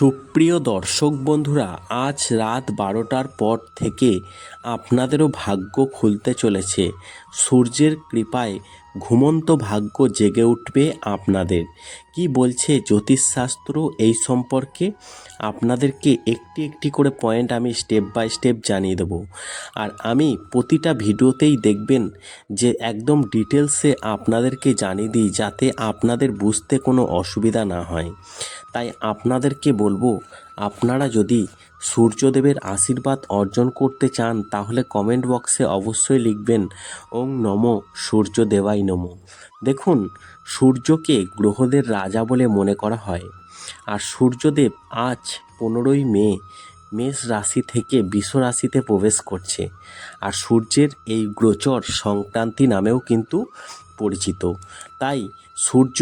সুপ্রিয় দর্শক বন্ধুরা আজ রাত বারোটার পর থেকে আপনাদেরও ভাগ্য খুলতে চলেছে। সূর্যের কৃপায় ঘুমন্ত ভাগ্য জেগে উঠবে আপনাদের। কি বলছে জ্যোতিষশাস্ত্র এই সম্পর্কে? আপনাদেরকে একটি একটি করে পয়েন্ট আমি স্টেপ বাই স্টেপ জানিয়ে দেবো। আর আমি প্রতিটা ভিডিওতেই দেখবেন যে একদম ডিটেলসে আপনাদেরকে জানিয়ে দিই যাতে আপনাদের বুঝতে কোনো অসুবিধা না হয়। তাই আপনাদেরকে বলব আপনারা যদি সূর্যদেবের আশীর্বাদ অর্জন করতে চান, তাহলে কমেন্ট বক্সে অবশ্যই লিখবেন, ওং নম সূর্যদেবাই নম। দেখুন, সূর্যকে গ্রহদের রাজা বলে মনে করা হয়। আর সূর্যদেব আজ পনেরোই মে, মেষ রাশি থেকে বিষ রাশিতে প্রবেশ করছে। আর সূর্যের এই গোচর সংক্রান্তি নামেও কিন্তু পরিচিত। তাই সূর্য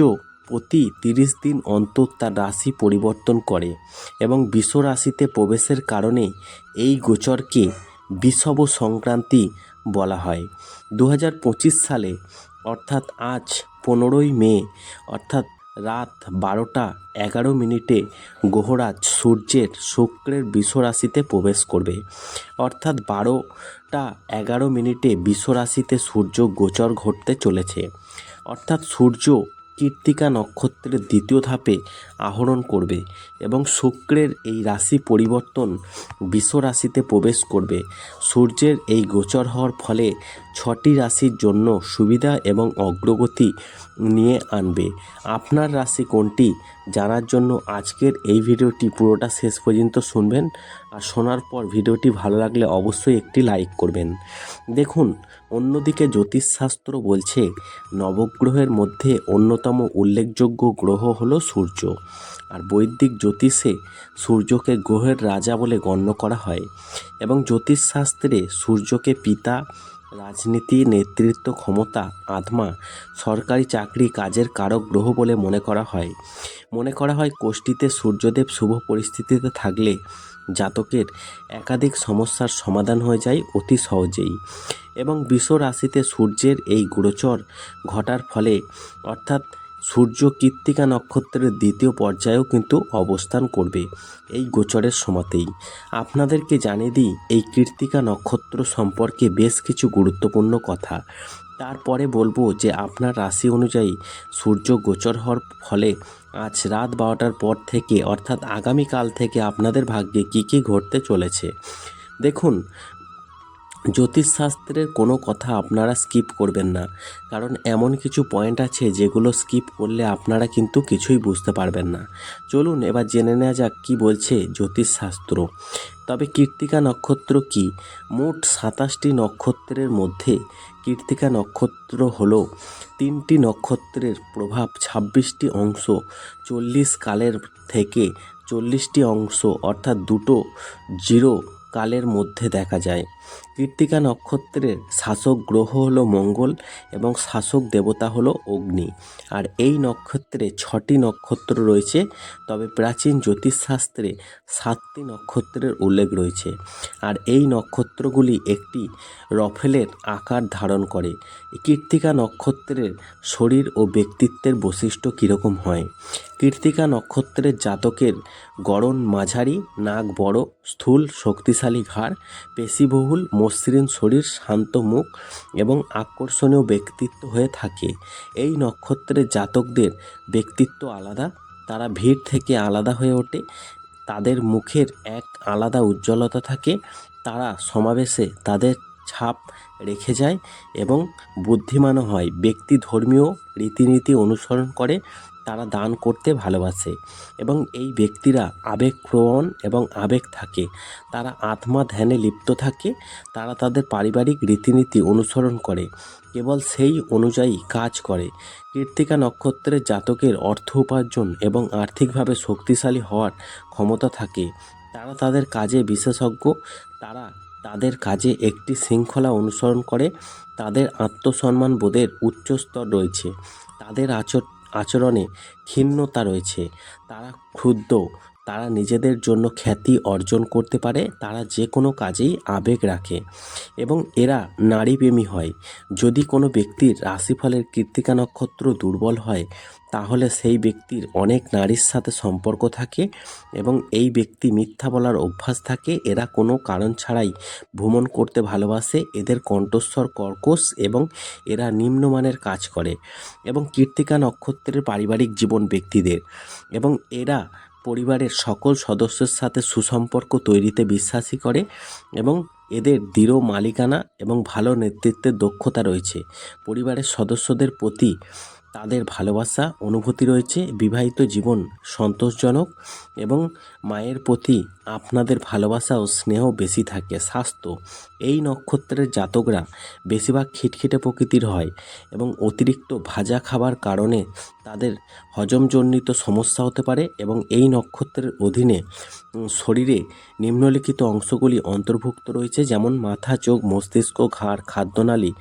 প্রতি তিরিশ দিন অন্তর তার রাশি পরিবর্তন করে এবং বিষ রাশিতে প্রবেশের কারণে এই গোচরকে বিষব সংক্রান্তি বলা হয়। দু হাজার পঁচিশ সালে, অর্থাৎ আজ পনেরোই মে, অর্থাৎ রাত বারোটা এগারো মিনিটে গ্রহরাজ সূর্যের শুক্রের রাশিতে প্রবেশ করবে। অর্থাৎ বারোটা এগারো মিনিটে রাশিতে সূর্য গোচর ঘটতে চলেছে। অর্থাৎ সূর্য কৃত্তিকা নক্ষত্রের দ্বিতীয় ধাপে আহরণ করবে এবং শুক্রের এই রাশি পরিবর্তন বিষ রাশিতে প্রবেশ করবে। সূর্যের এই গোচর হওয়ার ফলে ছটি রাশির জন্য সুবিধা এবং অগ্রগতি নিয়ে আনবে। আপনার রাশি কোনটি? জানার জন্য আজকের এই ভিডিওটি পুরোটা শেষ পর্যন্ত শুনবেন আর শোনার পর ভিডিওটি ভালো লাগলে অবশ্যই একটি লাইক করবেন। দেখুন, অন্যদিকে জ্যোতিষশাস্ত্র বলছে, নবগ্রহের মধ্যে অন্যতম উল্লেখযোগ্য গ্রহ হলো সূর্য। আর বৈদিক জ্যোতিষে সূর্যকে গ্রহের রাজা বলে গণ্য করা হয়। এবং জ্যোতিষশাস্ত্রে সূর্যকে পিতা রাজনীতি, নেতৃত্ব, ক্ষমতা, আত্মা, সরকারি চাকরি, কাজের কারক গ্রহ বলে মনে করা হয়। মনে করা হয় কোষ্ঠীতে সূর্যদেব শুভ পরিস্থিতিতে থাকলে জাতকের একাধিক সমস্যার সমাধান হয়ে যায় অতি সহজেই এবং বিশ্ব রাশিতে সূর্যের এই গোচর ঘটার ফলে অর্থাৎ সূর্য কৃত্তিকা নক্ষত্রের দ্বিতীয় পর্যায়েও কিন্তু অবস্থান করবে এই গোচরের সময়তেই। আপনাদেরকে জানিয়ে দিই, এই কৃত্তিকা নক্ষত্র সম্পর্কে বেশ কিছু গুরুত্বপূর্ণ কথা। তারপরে বলব যে, আপনার রাশি অনুযায়ী সূর্য গোচর হওয়ার ফলে আজ রাত বারোটার পর থেকে, অর্থাৎ আগামীকাল থেকে আপনাদের ভাগ্যে কী কী ঘটতে চলেছে। দেখুন জ্যোতিষশাস্ত্রের কোনো কথা আপনারা স্কিপ করবেন না। কারণ এমন কিছু পয়েন্ট আছে যেগুলো স্কিপ করলে আপনারা কিন্তু কিছুই বুঝতে পারবেন না। চলুন এবার জেনে নেওয়া যাক কী বলছে জ্যোতিষশাস্ত্র। তবে কৃত্তিকা নক্ষত্র কি? মোট সাতাশটি নক্ষত্রের মধ্যে কৃত্তিকা নক্ষত্র হলো তিনটি নক্ষত্রের প্রভাব ছাব্বিশটি অংশ, চল্লিশ কালের থেকে চল্লিশটি অংশ, অর্থাৎ দুটো জিরো কালের মধ্যে দেখা যায়। কৃত্তিকা নক্ষত্রের শাসক গ্রহ হলো মঙ্গল এবং শাসক দেবতা হলো অগ্নি। আর এই নক্ষত্রে ছটি নক্ষত্র রয়েছে, তবে প্রাচীন জ্যোতিষশাস্ত্রে সাতটি নক্ষত্রের উল্লেখ রয়েছে। আর এই নক্ষত্রগুলি একটি রফেলের আকার ধারণ করে। কৃত্তিকা নক্ষত্রের শরীর ও ব্যক্তিত্বের বৈশিষ্ট্য কীরকম হয়? কৃত্তিকা নক্ষত্রের জাতকের গড়ন মাঝারি, নাক বড়, স্থূল, শক্তিশালী ঘাড়, পেশিবহুল, মসৃণ শরীর, শান্ত মুখ এবং আকর্ষণীয় ব্যক্তিত্ব হয়ে থাকে। এই নক্ষত্রের জাতকদের ব্যক্তিত্ব আলাদা, তারা ভিড় থেকে আলাদা হয়ে ওঠে, তাদের মুখের এক আলাদা উজ্জ্বলতা থাকে, তারা সমাবেশে তাদের ছাপ রেখে যায় এবং বুদ্ধিমানও হয়, ব্যক্তি ধর্মীয় রীতিনীতি অনুসরণ করে তারা দান করতে ভালোবাসে এবং এই ব্যক্তিরা আবেগপ্রবণ এবং আবেগ থাকে। তারা আত্মা ধ্যানে লিপ্ত থাকে, তারা তাদের পারিবারিক রীতিনীতি অনুসরণ করে, কেবল সেই অনুযায়ী কাজ করে। কীর্তিকা নক্ষত্রের জাতকের অর্থ উপার্জন এবং আর্থিকভাবে শক্তিশালী হওয়ার ক্ষমতা থাকে। তারা তাদের কাজে বিশেষজ্ঞ, তারা তাদের কাজে একটি শৃঙ্খলা অনুসরণ করে, তাদের আত্মসম্মান বোধের উচ্চ স্তর রয়েছে। তাদের আচর আচরণে ক্ষীণতা রয়েছে। তারা ক্ষুদ্র তারা নিজেদের জন্য খ্যাতি অর্জন করতে পারে, তারা যে কোনো কাজেই আবেগ রাখে এবং এরা নারীপ্রেমী হয়। যদি কোনো ব্যক্তির রাশিফলের কৃত্তিকা নক্ষত্র দুর্বল হয়, তাহলে সেই ব্যক্তির অনেক নারীর সাথে সম্পর্ক থাকে এবং এই ব্যক্তি মিথ্যা বলার অভ্যাস থাকে। এরা কোনো কারণ ছাড়াই ভ্রমণ করতে ভালোবাসে, এদের কণ্ঠস্বর কর্কশ এবং এরা নিম্নমানের কাজ করে এবং কীর্তিকা নক্ষত্রের পারিবারিক জীবন ব্যক্তিদের এবং এরা পরিবারের সকল সদস্যের সাথে সুসম্পর্ক তৈরিতে বিশ্বাসী করে এবং এদের দৃঢ় মালিকানা এবং ভালো নেতৃত্বের দক্ষতা রয়েছে। পরিবারের সদস্যদের প্রতি তাদের ভালোবাসা, অনুভূতি রয়েছে, বিবাহিত জীবন সন্তোষজনক এবং মায়ের প্রতি আপনাদের ভালোবাসা ও স্নেহ বেশি থাকে। স্বাস্থ্য, এই নক্ষত্রের জাতকরা বেশিরভাগ খিটখিটে প্রকৃতির হয় এবং অতিরিক্ত ভাজা খাবার কারণে তাদের হজমজনিত সমস্যা হতে পারে এবং এই নক্ষত্রের অধীনে শরীরে নিম্নলিখিত অংশগুলি অন্তর্ভুক্ত রয়েছে, যেমন মাথা, চোখ, মস্তিষ্ক, ঘাড়, খাদ্যনালী,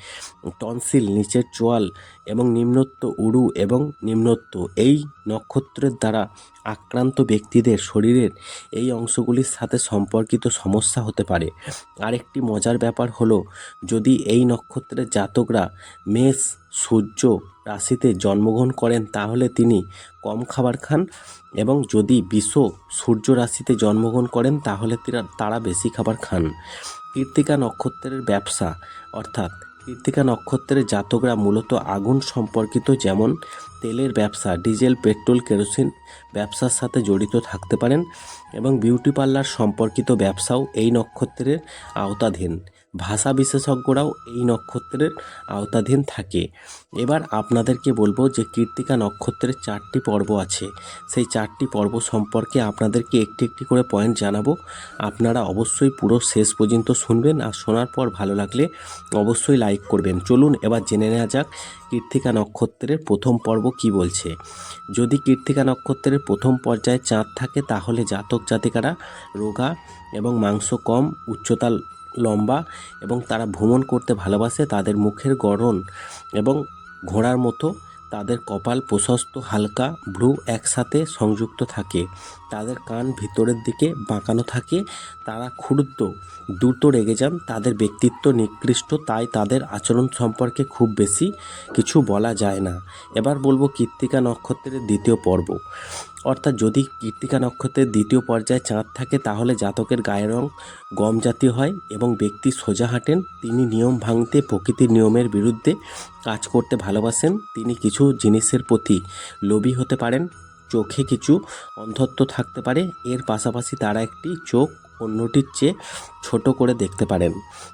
টনসিল, নিচের চোয়াল এবং নিম্নত্ব উড়ু এবং নিম্নত্ব এই নক্ষত্রের দ্বারা আক্রান্ত ব্যক্তিদের শরীরের এই অংশগুলির সাথে সম্পর্কিত সমস্যা হতে পারে। আরেকটি মজার ব্যাপার হলো, যদি এই নক্ষত্রের জাতকরা মেষ সূর্য রাশিতে জন্মগ্রহণ করেন, তাহলে তিনি কম খাবার খান এবং যদি বিষ সূর্য রাশিতে জন্মগ্রহণ করেন, তাহলে তিরা- বেশি খাবার খান। কৃত্তিকা নক্ষত্রের ব্যবসা, অর্থাৎ কৃত্তিকা নক্ষত্রের জাতকরা মূলত আগুন সম্পর্কিত, যেমন তেলের ব্যবসা, ডিজেল, পেট্রোল, কেরোসিন ব্যবসার সাথে জড়িত থাকতে পারেন এবং বিউটি পার্লার সম্পর্কিত ব্যবসাও এই নক্ষত্রের আওতাধীন। ভাষা বিশেষজ্ঞরাও এই নক্ষত্রের আওতাধীন থাকে। এবার আপনাদেরকে বলব যে কৃত্তিকা নক্ষত্রের চারটি পর্ব আছে। সেই চারটি পর্ব সম্পর্কে আপনাদেরকে একটি একটি করে পয়েন্ট জানাব। আপনারা অবশ্যই পুরো শেষ পর্যন্ত শুনবেন আর শোনার পর ভালো লাগলে অবশ্যই লাইক করবেন। চলুন এবার জেনে নেওয়া যাক কীর্তিকা নক্ষত্রের প্রথম পর্ব কি বলছে। যদি কীর্তিকা নক্ষত্রের প্রথম পর্যায়ে চাঁদ থাকে, তাহলে জাতক জাতিকারা রোগা এবং মাংস কম, উচ্চতা লম্বা এবং তারা ভ্রমণ করতে ভালোবাসে, তাদের মুখের গড়ন এবং ঘোড়ার মতো তাদের কপাল প্রশস্ত, হালকা, ভ্রু একসাথে সংযুক্ত থাকে। তাদের কান ভিতরের দিকে বাঁকানো থাকে। তারা ক্ষুদ্র, দ্রুত রেগে যান, তাদের ব্যক্তিত্ব নিকৃষ্ট, তাই তাদের আচরণ সম্পর্কে খুব বেশি কিছু বলা যায় না। এবার বলব কৃত্তিকা নক্ষত্রের দ্বিতীয় পর্ব। অর্থাৎ যদি কৃত্তিকা নক্ষত্রের দ্বিতীয় পর্যায়ে চাঁদ থাকে, তাহলে জাতকের গায়ের রং গম জাতীয় হয় এবং ব্যক্তি সোজা হাঁটেন। তিনি নিয়ম ভাঙতে, প্রকৃতির নিয়মের বিরুদ্ধে কাজ করতে ভালোবাসেন। তিনি কিছু জিনিসের প্রতি লোভী হতে পারেন। চোখে কিছু অন্ধত্ব থাকতে পারে। এর পাশাপাশি তারা একটি চোখ অন্যটির চেয়ে ছোট করে দেখতে পারেন।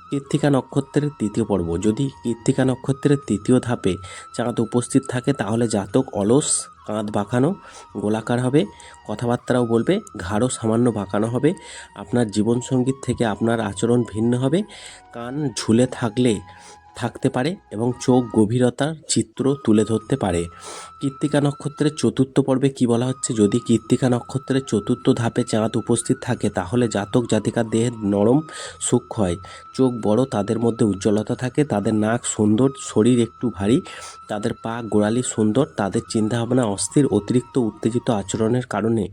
কৃত্তিকা নক্ষত্রের তৃতীয় পর্ব। যদি কৃত্তিকা নক্ষত্রের তৃতীয় ধাপে চাঁদ উপস্থিত থাকে, তাহলে জাতক অলস কাঁধ বাঁকানো, গোলাকার হবে কথাবার্তাও বলবে ঘাড়ও সামান্য বাঁকানো হবে, আপনার জীবনসঙ্গীত থেকে আপনার আচরণ ভিন্ন হবে, কান ঝুলে থাকলে থাকতে পারে এবং চোখ গভীরতার চিত্র তুলে ধরতে পারে। কৃত্তিকা নক্ষত্রের চতুর্থ পর্বে কি বলা হচ্ছে? যদি কৃত্তিকা নক্ষত্রের চতুর্থ ধাপে চাঁদ উপস্থিত থাকে, তাহলে জাতক জাতিকার দেহের নরম সূক্ষ্ম হয়। চোখ বড়, তাদের মধ্যে উজ্জ্বলতা থাকে, তাদের নাক সুন্দর, শরীর একটু ভারী, তাদের পা গোড়ালি সুন্দর, তাদের চিন্তাভাবনা অস্থির, অতিরিক্ত উত্তেজিত আচরণের কারণে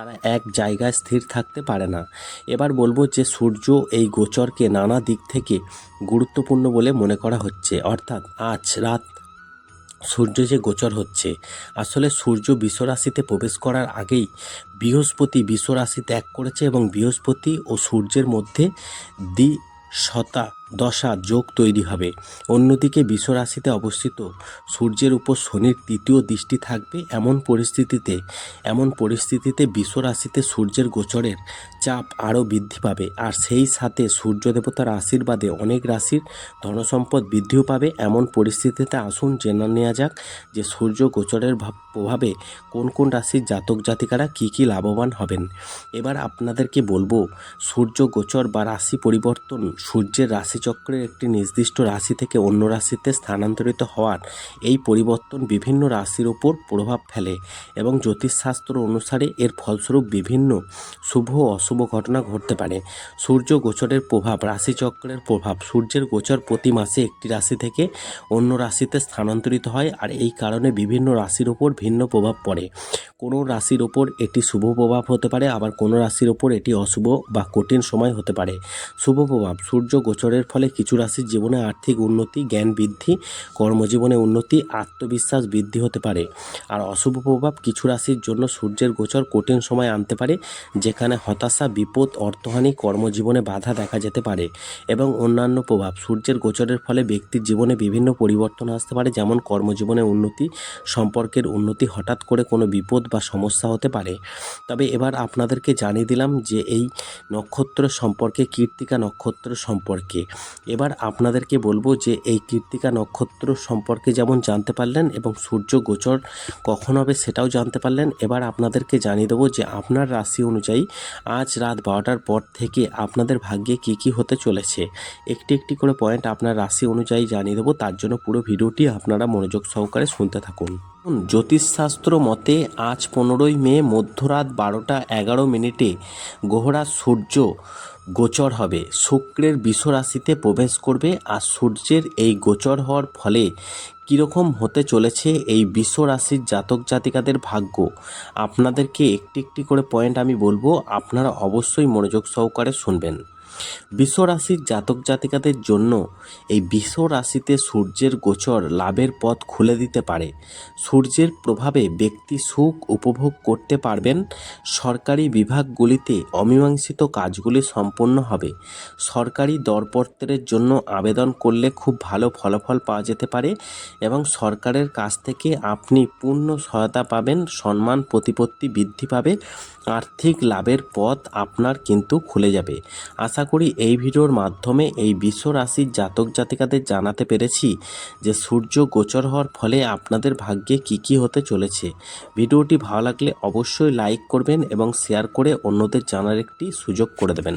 তারা এক জায়গায় স্থির থাকতে পারে না। এবার বলব যে সূর্য এই গোচরকে নানা দিক থেকে গুরুত্বপূর্ণ বলে মনে করা হচ্ছে। অর্থাৎ আজ রাত সূর্য যে গোচর হচ্ছে, আসলে সূর্য বিশ্বরাশিতে প্রবেশ করার আগেই বৃহস্পতি বিশ্বরাশি ত্যাগ করেছে এবং বৃহস্পতি ও সূর্যের মধ্যে দ্বি শতা দশা যোগ তৈরি হবে। অন্যদিকে বিশ্বরাশিতে অবস্থিত সূর্যের উপর শনির তৃতীয় দৃষ্টি থাকবে এমন পরিস্থিতিতে এমন পরিস্থিতিতে বিশ্বরাশিতে সূর্যের গোচরের চাপ আরও বৃদ্ধি পাবে। আর সেই সাথে সূর্য দেবতার আশীর্বাদে অনেক রাশির ধনসম্পদ বৃদ্ধিও পাবে। এমন পরিস্থিতিতে আসুন জেনে নেওয়া যাক যে সূর্য গোচরের ভাব- প্রভাবে কোন কোন রাশির জাতক জাতিকারা কী কী লাভবান হবেন। এবার আপনাদেরকে বলব, সূর্য গোচর বা রাশি পরিবর্তন সূর্যের রাশি রাশিচক্রের একটি নির্দিষ্ট রাশি থেকে অন্য রাশিতে স্থানান্তরিত হওয়ার এই পরিবর্তন বিভিন্ন রাশির ওপর প্রভাব ফেলে এবং জ্যোতিষশাস্ত্র অনুসারে এর ফলস্বরূপ বিভিন্ন শুভ ও অশুভ ঘটনা ঘটতে পারে। সূর্য গোচরের প্রভাব, রাশিচক্রের প্রভাব, সূর্যের গোচর প্রতি মাসে একটি রাশি থেকে অন্য রাশিতে স্থানান্তরিত হয় আর এই কারণে বিভিন্ন রাশির ওপর ভিন্ন প্রভাব পড়ে। কোনো রাশির ওপর এটি শুভ প্রভাব হতে পারে, আবার কোনো রাশির ওপর এটি অশুভ বা কঠিন সময় হতে পারে। শুভ প্রভাব, সূর্য গোচরের ফলে কিছু রাশির জীবনে আর্থিক উন্নতি, জ্ঞান বৃদ্ধি, কর্মজীবনে উন্নতি, আত্মবিশ্বাস বৃদ্ধি হতে পারে। আর অশুভ প্রভাব কিছু রাশির জন্য সূর্যের গোচর কঠিন সময় আনতে পারে, যেখানে হতাশা, বিপদ, অর্থহানি, কর্মজীবনে বাধা দেখা যেতে পারে এবং অন্যান্য প্রভাব। সূর্যের গোচরের ফলে ব্যক্তির জীবনে বিভিন্ন পরিবর্তন আসতে পারে, যেমন কর্মজীবনে উন্নতি, সম্পর্কের উন্নতি হঠাৎ করে কোনো বিপদ বা সমস্যা হতে পারে। তবে এবার আপনাদেরকে জানিয়ে দিলাম যে এই নক্ষত্র সম্পর্কে কীর্তিকা নক্ষত্র সম্পর্কে। এবার আপনাদেরকে বলব যে এই কীর্তিকা নক্ষত্র সম্পর্কে যেমন জানতে পারলেন এবং সূর্য গোচর কখন হবে সেটাও জানতে পারলেন, এবার আপনাদেরকে জানিয়ে দেবো যে আপনার রাশি অনুযায়ী আজ রাত বারোটার পর থেকে আপনাদের ভাগ্যে কি কি হতে চলেছে। একটি একটি করে পয়েন্ট আপনার রাশি অনুযায়ী জানিয়ে দেবো, তার জন্য পুরো ভিডিওটি আপনারা মনোযোগ সহকারে শুনতে থাকুন। জ্যোতিষশাস্ত্র মতে আজ পনেরোই মে, মধ্যরাত বারোটা এগারো মিনিটে গোহরা সূর্য গোচর হবে। শুক্রের বিষ রাশিতে প্রবেশ করবে আর সূর্যের এই গোচর হওয়ার ফলে কীরকম হতে চলেছে এই বিশ্ব রাশির জাতক জাতিকাদের ভাগ্য? আপনাদেরকে একটি একটি করে পয়েন্ট আমি বলব, আপনারা অবশ্যই মনোযোগ সহকারে শুনবেন। বিশ্ব রাশির জাতক জাতিকাদের জন্য এই বিশ্ব রাশিতে সূর্যের গোচর লাভের পথ খুলে দিতে পারে। সূর্যের প্রভাবে ব্যক্তি সুখ উপভোগ করতে পারবেন। সরকারি বিভাগগুলিতে অমীমাংসিত কাজগুলি সম্পন্ন হবে। সরকারি দরপত্রের জন্য আবেদন করলে খুব ভালো ফলাফল পাওয়া যেতে পারে এবং সরকারের কাছ থেকে আপনি পূর্ণ সহায়তা পাবেন, সম্মান, প্রতিপত্তি বৃদ্ধি পাবে, আর্থিক লাভের পথ আপনার কিন্তু খুলে যাবে। আশা করি এই ভিডিওর মাধ্যমে এই বিশ্ব রাশির জাতক জাতিকাদের জানাতে পেরেছি যে সূর্য গোচর হওয়ার ফলে আপনাদের ভাগ্যে কি কি হতে চলেছে। ভিডিওটি ভালো লাগলে অবশ্যই লাইক করবেন এবং শেয়ার করে অন্যদের জানার একটি সুযোগ করে দেবেন।